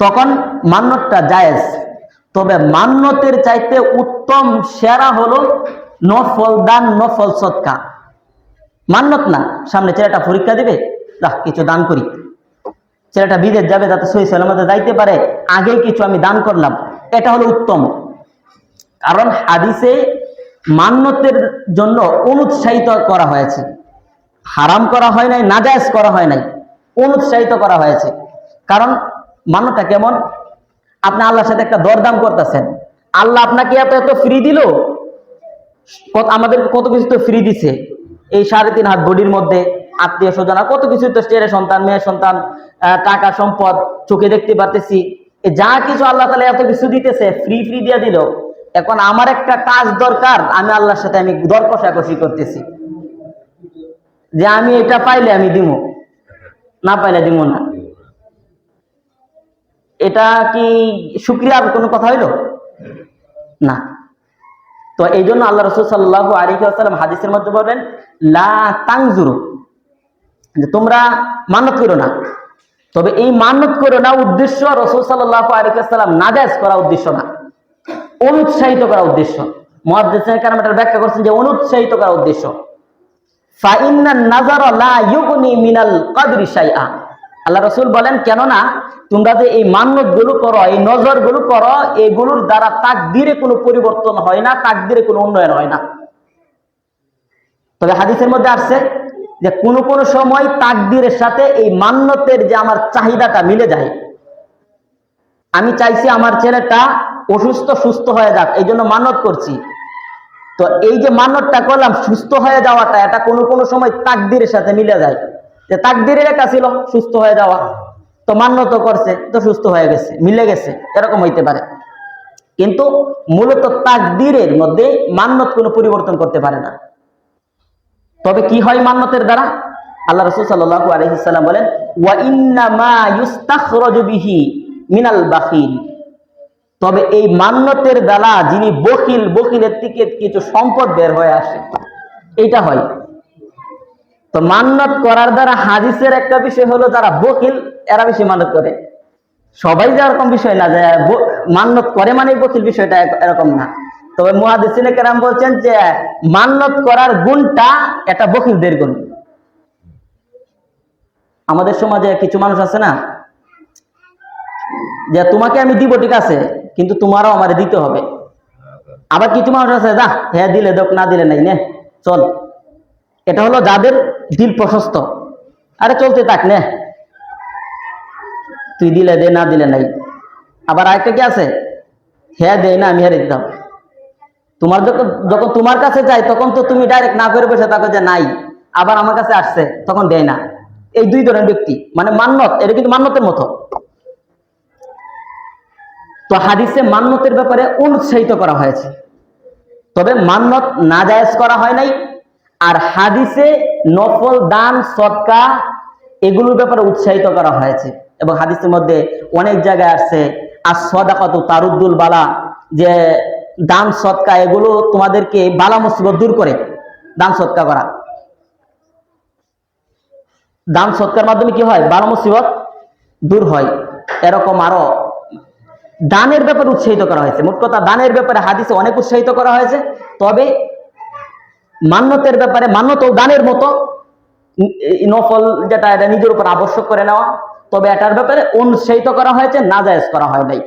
তখন মান্যতটা জায়েজ। তবে মান্যতের চাইতে উত্তম সেরা হলো নফল দান, নফল সৎকা। মান্যত না, সামনে ছেলেটা পরীক্ষা দিবে রাহ কিছু দান করি। ছেলেটা বিদেশ যাবে, যাতে সহি সালামতে যাইতে পারে আগেই কিছু আমি দান করলাম। এটা হলো উত্তম। কারণ হাদিসে মান্যতের জন্য অনুৎসাহিত করা হয়েছে। হারাম করা হয় নাই, নাজায়েজ করা হয় নাই, অনুৎসাহিত করা হয়েছে। কারণ মান্যটা কেমন? আপনি আল্লাহর সাথে একটা দরদাম করতেছেন। আল্লাহ আপনাকে এত এত ফ্রি দিল। আমাদের কত কিছু তো ফ্রি দিছে। এই সাড়ে তিন হাত বডির মধ্যে আত্মীয় স্বজন আর কত কিছু তো ছেলে সন্তান মেয়ে সন্তান টাকা, সম্পদ চোখে দেখতে পারতেছি। যা কিছু আল্লাহ তালা এত কিছু দিতেছে ফ্রি ফ্রি দিয়ে দিল। এখন আমার একটা কাজ দরকার, আমি আল্লাহর সাথে আমি দর কষাকষি করতেছি। যে আমি এটা পাইলে আমি দিব না পাইলে দিব না। এটা কি শুক্রিয়ার কোনো কথা হইল? না। তো এই জন্য আল্লাহ রসুল সাল্লাহ আলিহাসাল্লাম হাদিসের মধ্যে বলেন লা তাংজুরু। যে তোমরা মানত করো না। তবে এই মানত করো না উদ্দেশ্য রসুল সাল্লাহ আলিহাসাল্লাম নাজাজ করা উদ্দেশ্য না। অনুৎসাহিত করা উদ্দেশ্য। মহাদেশের ব্যাখ্যা করছেন যে অনুৎসাহিত করা উদ্দেশ্য। ফাইন্না নাজার লা মিনাল কদরি শাইআ। আল্লাহ রসুল বলেন, কেননা তোমরা যে এই মান্যতগুলো করো, এই নজরগুলো করো, এগুলোর দ্বারা তাকদিরে কোনো পরিবর্তন হয় না, তাকদিরে কোনো উন্নয়ন হয় না। তবে হাদিসের মধ্যে আসছে যে কোন কোন সময় তাকদিরের সাথে এই মান্যতের যে আমার চাহিদাটা মিলে যায়। আমি চাইছি আমার ছেলেটা অসুস্থ, সুস্থ হয়ে যাক, এই জন্য মানত করছি। তো এই যে মান্যতটা করলাম, সুস্থ হয়ে যাওয়াটা, এটা কোনো কোনো সময় তাকদিরের সাথে মিলে যায়। যে তাকদিরের একা ছিল, সুস্থ হয়ে যাওয়া। তো মান্যত করছে, তো সুস্থ হয়ে গেছে, মিলে গেছে, এরকম হইতে পারে। কিন্তু মূলত তাকদিরের মধ্যে মান্যত কোনো পরিবর্তন করতে পারে না। তবে কি হয় মান্যতের দ্বারা? আল্লাহ রসুল সাল্লাহ আলহিসাল্লাম বলেন বিহি মিনাল বাখিল। তবে এই মান্যতের দ্বারা যিনি বকিল বকিলের থেকে কিছু সম্পদ বের হয়ে আসে। এইটা হয়। তো মান্যত করার দ্বারা হাদিসের একটা বিষয় হলো যারা বকিল, এরা বেশি মানত করে। সবাই যে এরকম বিষয় না, যে মান্যত করে মানে বকিল বিষয়টা এরকম না। তবে মুহাদিসিনে কেরাম বলছেন যে মান্যত করার গুণটা এটা বকিলদের গুণ। আমাদের সমাজে কিছু মানুষ আছে না, যে তোমাকে আমি দিব ঠিক আছে, কিন্তু তোমারও আমারে দিতে হবে। আবার কিছু মানুষ আছে, যা হ্যাঁ দিলে দোক, না দিলে নাই, নে, চল। এটা হলো যাদের দিল প্রশস্ত। আরে চলতে থাক নে। তুই দিলে দে, না দিলে নাই। আবার আরেকটা কি আছে? হ্যাঁ দেয় না, আমি হেরে দিতাম। তোমার যখন যখন তোমার কাছে যাই তখন তো তুমি ডাইরেক্ট না করে বসে থাকো যে নাই। আবার আমার কাছে আসছে, তখন দেয় না। এই দুই ধরনের ব্যক্তি মানে মান্যত, এটা কিন্তু মান্যতের মতো। তো হাদিসে মান্যতের ব্যাপারে উৎসাহিত করা হয়েছে। তবে মান্যত না জায়েজ করা হয় নাই আর হাদিসে নফল দান সৎকা এগুলোর ব্যাপারে উৎসাহিত করা হয়েছে। এবং হাদিসের মধ্যে অনেক জায়গায় আসছে আর সদাকত তারুদ্দুল বালা যে দান সৎকা এগুলো তোমাদেরকে বালা মুসিবত দূর করে, দান সৎকা করা। দান সৎকার মাধ্যমে কি হয়? বালা মুসিবত দূর হয়। এরকম আরও দানের ব্যাপারে উৎসাহিত করা হয়েছে। মোট কথা, দানের ব্যাপারে হাদিসে অনেক উৎসাহিত করা হয়েছে। তবে মান্যতের ব্যাপারে মান্যত দানের মতো নফল যেটা এটা নিজের উপর আবশ্যক করে নেওয়া। তবে এটার ব্যাপারে অনুৎসাহিত করা হয়েছে, নাজায়জ করা হয় নাই।